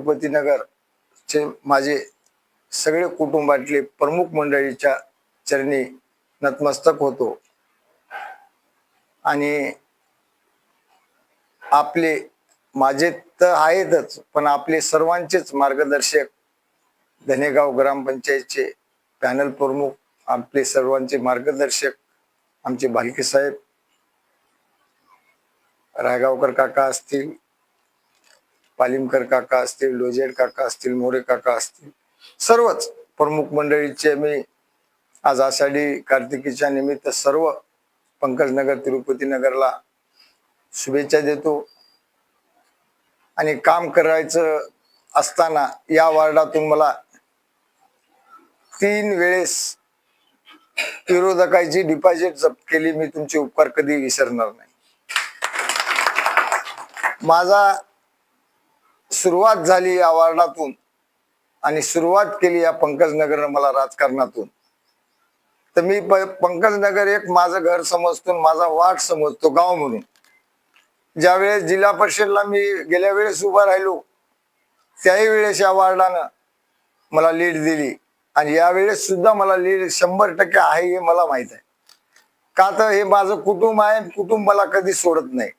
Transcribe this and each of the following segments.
तिरुपतीनगर चे माझे सगळे कुटुंबातले प्रमुख मंडळीच्या चरणी नतमस्तक होतो. आणि आपले माझे तर आहेतच पण आपले सर्वांचेच मार्गदर्शक धनेगाव ग्रामपंचायतचे पॅनल प्रमुख आपले सर्वांचे मार्गदर्शक आमचे भालके साहेब रायगावकर काका असतील पालिमकर काका असतील लोजेड काका असतील मोरे काका असतील सर्वच प्रमुख मंडळीचे मी आज आषाढी कार्तिकीच्या निमित्त सर्व पंकजनगर तिरुपती नगरला शुभेच्छा देतो. आणि काम करायचं असताना या वार्डातून मला तीन वेळेस विरोधकाची डिपॉझिट जप्त केली. मी तुमचे उपकार कधी विसरणार नाही. माझा सुरुवात झाली या वार्डातून. आणि सुरुवात केली या पंकजनगरनं मला राजकारणातून. तर मी प- पंकजनगर एक माझं घर समजतो माझा वाट समजतो गाव म्हणून. ज्या वेळेस जिल्हा परिषदला मी गेल्या वेळेस उभा राहिलो त्याही वेळेस या वार्डानं मला लीड दिली. आणि यावेळेस सुद्धा मला लीड शंभर टक्के आहे हे मला माहीत आहे. का तर हे माझं कुटुंब आहे कुटुंब मला कधी सोडत नाही.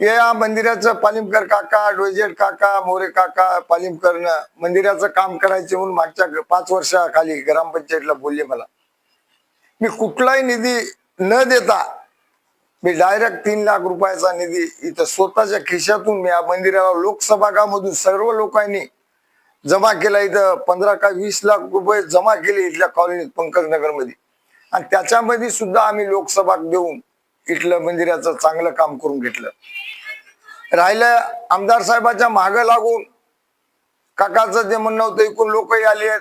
या मंदिराचं पालिमकर काका डोजेड काका मोरे काका पालिमकरनं मंदिराचं काम करायचे म्हणून मागच्या पाच वर्षाखाली ग्रामपंचायतला बोलले मला. मी कुठलाही निधी न देता मी डायरेक्ट तीन लाख रुपयाचा निधी इथं स्वतःच्या खिशातून मी या मंदिराला लोकसभागामधून सर्व लोकांनी जमा केला. इथं पंधरा का वीस लाख रुपये जमा केले इथल्या कॉलनीत पंकजनगरमध्ये आणि त्याच्यामध्ये सुद्धा आम्ही लोकसभा देऊन इथलं मंदिराचं चांगलं काम करून घेतलं. राहिलं आमदार साहेबाच्या माग लागून काकाचं ते म्हणणं होतं एकूण लोकही आले आहेत.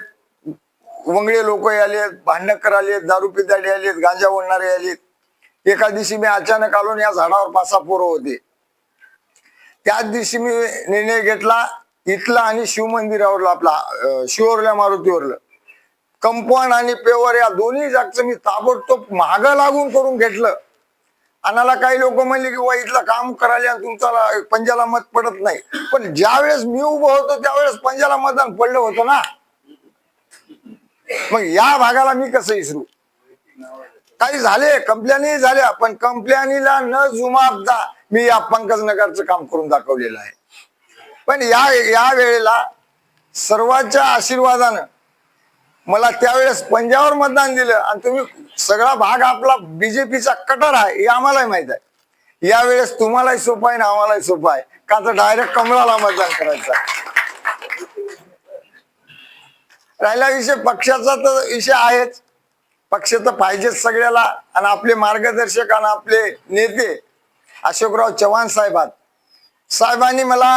वंगळे लोकही आले आहेत. भांडणकर आले आहेत दारू पिताडे आले आहेत गांजा ओढणारे आले एका दिवशी मी अचानक आलो या झाडावर पाच सहा पोरं होते. त्याच दिवशी मी निर्णय घेतला इथला आणि शिवमंदिरावरला आपला शिवरल्या मारुतीवरलं. कंपाऊंड आणि पेवर या दोन्ही जागचं मी ताबडतोब मागं लागून करून घेतलं. आणाला काही लोक म्हणले की वाईटला इथलं काम करायला आणि तुमचा पंजाला मत पडत नाही. पण ज्या वेळेस मी उभं होतो त्यावेळेस पंजाला मतदान पडलं होतं ना. मग या भागाला मी कसं विसरू काही झाले कंपल्यानी झाल्या पण कंपल्यानीला न जुमापता मी या पंकजनगरचं काम करून दाखवलेलं आहे. पण या या वेळेला सर्वांच्या आशीर्वादानं मला त्यावेळेस पंजावर मतदान दिलं आणि तुम्ही सगळा भाग आपला बीजेपीचा कटर आहे हे आम्हालाही माहीत आहे. यावेळेस तुम्हालाही सोपं आहे ना आम्हालाही सोपं आहे. का तर डायरेक्ट कमळाला मतदान करायचं राहिला विषय पक्षाचा तर विषय आहेच. पक्ष तर पाहिजेच सगळ्याला आणि आपले मार्गदर्शक आणि आपले नेते अशोकराव चव्हाण साहेबात. साहेबांनी मला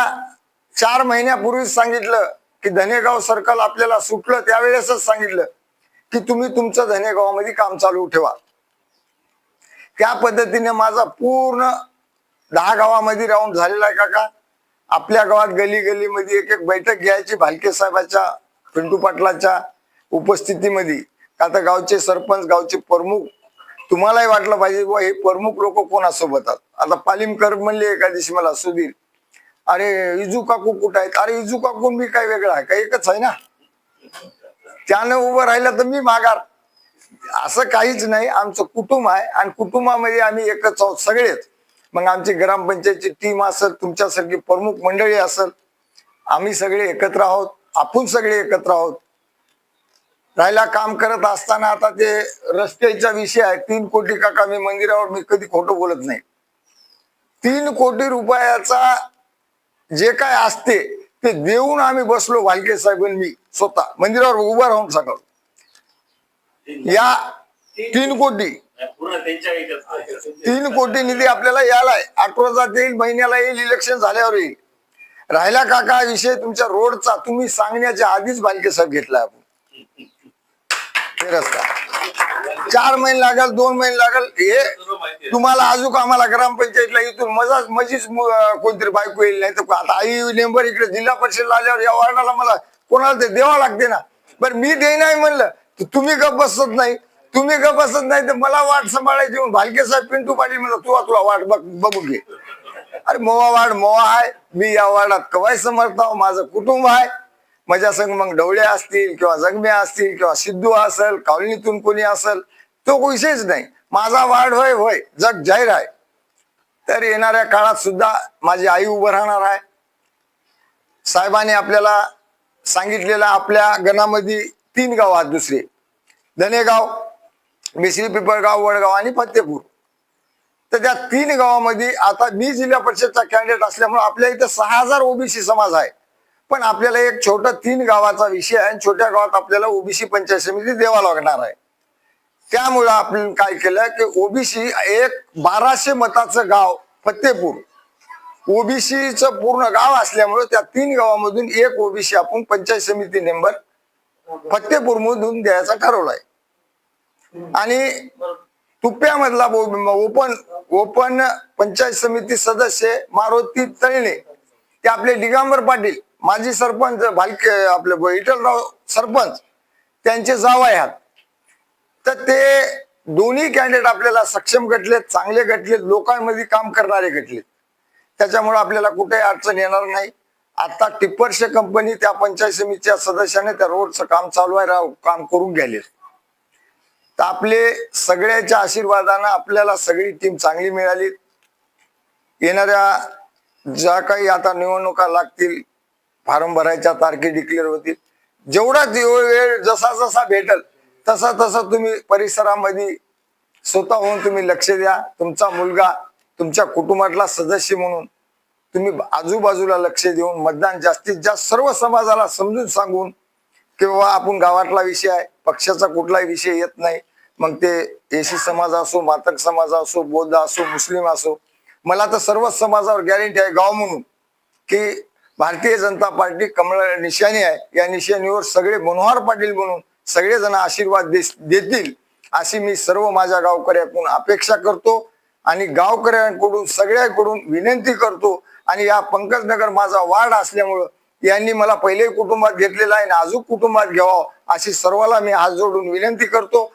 चार महिन्यापूर्वीच सांगितलं की धनेगाव सर्कल आपल्याला सुटलं त्यावेळेसच सांगितलं. की तुम्ही तुमचं धनेगावामध्ये काम चालू ठेवा. त्या पद्धतीने माझा पूर्ण दहा गावामध्ये राऊंड झालेला आहे काका. आपल्या गावात गली गलीमध्ये एक एक बैठक घ्यायची भालके साहेबाच्या पिंटू पाटलाच्या उपस्थितीमध्ये. आता गावचे सरपंच गावचे प्रमुख तुम्हालाही वाटलं पाहिजे बुवा हे प्रमुख लोक कोणासोबत आहेत? आता पालिमकर म्हणले एका दिवशी मला सुधीर अरे इजू काकू कुठं आहेत? अरे इजू काकू मी काय वेगळं आहे? का एकच आहे ना? त्यानं उभं राहिलं तर मी माघार. असं काहीच नाही. आमचं कुटुंब आहे आणि कुटुंबामध्ये आम्ही एकच आहोत सगळेच. मग आमची ग्रामपंचायतची टीम असेल तुमच्यासारखी प्रमुख मंडळी असेल आम्ही सगळे एकत्र आहोत. आपण सगळे एकत्र आहोत. राहिला काम करत असताना आता ते रस्त्याचा विषय आहे. तीन कोटी काका मी मंदिरावर मी कधी खोटं बोलत नाही. तीन कोटी रुपयाचा जे काय असते ते देऊन आम्ही बसलो वालके साहेब मी स्वतः. मंदिरावर उभा राहून सकाळ या तीन कोटी. तीन कोटी निधी आपल्याला यालाय आठवड्यात येईल महिन्याला येईल इलेक्शन झाल्यावर येईल. राहिला काका विषय तुमच्या रोडचा? तुम्ही सांगण्याच्या आधीच बालके साहेब घेतला आपण. हे रस्ता. चार महिने लागल दोन महिने लागल हे तुम्हाला अजून आम्हाला ग्रामपंचायतला इथून मजाच मजीच कोणतरी बायको येईल नाही तर आता आई नेंबर इकडे जिल्हा परिषदला आल्यावर या वार्डाला मला कोणाला ते द्यावं लागते ना. बरं मी दे नाही म्हणलं तर तुम्ही गप बसत नाही. तुम्ही गप बसत नाही तर मला वाट सांभाळायची म्हणून भालके साहेब पिंटू पाटील म्हणलं तू तुला वाट बघ बघू घे. अरे मोवा वाड मोवा आहे. मी या वार्डात कवाय समर्थ माझं कुटुंब आहे. माझ्या संग मग डवळे असतील किंवा जगम्या असतील किंवा सिद्धू असेल कॉलनीतून कोणी असेल तो विषयच नाही. माझा वाढ होय होय जग जाहीर आहे. तर येणाऱ्या काळात सुद्धा माझी आई उभं राहणार आहे. साहेबांनी आपल्याला सांगितलेलं आपल्या गणामध्ये तीन गाव आहेत दुसरे. धनेगाव मिसरी पिपळगाव वडगाव आणि फतेपूर. तर त्या तीन गावामध्ये आता मी जिल्हा परिषदचा कॅन्डिडेट असल्यामुळे आपल्या इथं सहा हजार ओबीसी समाज आहे. पण आपल्याला एक छोटा तीन गावाचा विषय आहे आणि छोट्या गावात आपल्याला ओबीसी पंचायत समिती द्यावा लागणार आहे. त्यामुळं आपण काय केलं की ओबीसी एक बाराशे मताचं गाव फतेपूर. ओबीसीचं पूर्ण गाव असल्यामुळे त्या तीन गावामधून एक ओबीसी आपण पंचायत समिती मेंबर फतेपूर मधून द्यायचा ठरवलाय. आणि तुप्यामधला ओपन ओपन पंचायत समिती सदस्य मारुती तळणे ते आपले दिगंबर पाटील माजी सरपंच भालके आपले विठ्ठलराव सरपंच त्यांचे जावई आहेत. तर ते दोन्ही कॅन्डिडेट आपल्याला सक्षम घटलेत चांगले घटलेत लोकांमध्ये काम करणारे घटलेत त्याच्यामुळे आपल्याला कुठेही अडचण येणार नाही. आता टिप्परशे कंपनी त्या पंचायत समितीच्या सदस्याने त्या रोडचं काम चालू आहे राव- काम करून गेले तर आपले सगळ्याच्या आशीर्वादानं आपल्याला सगळी टीम चांगली मिळाली. येणाऱ्या ज्या काही आता निवडणुका लागतील फॉर्म भरायच्या तारखे डिक्लेअर होतील. जेवढा वेळ जसा जसा भेटल तसा तसा तुम्ही परिसरामध्ये स्वतःहून तुम्ही लक्ष द्या. तुमचा मुलगा तुमच्या कुटुंबातला सदस्य म्हणून तुम्ही आजूबाजूला लक्ष देऊन मतदान जास्तीत जास्त सर्व समाजाला समजून सांगून किंवा आपण गावातला विषय आहे पक्षाचा कुठलाही विषय येत नाही मग ते एसी समाज असो मातक समाज असो बौद्ध असो मुस्लिम असो मला तर सर्वच समाजावर गॅरंटी आहे गाव म्हणून की भारतीय जनता पार्टी कमळ निशाणी आहे. या निशाणीवर सगळे मनोहर पाटील म्हणून सगळेजण आशीर्वाद देस- देतील अशी मी सर्व माझ्या गावकऱ्याकडून अपेक्षा करतो आणि गावकऱ्यांकडून सगळ्याकडून विनंती करतो. आणि या पंकजनगर माझा वार्ड असल्यामुळं यांनी मला पहिले कुटुंबात घेतलेला आहे आणि अजून कुटुंबात घ्यावा अशी सर्वाला मी हात जोडून विनंती करतो.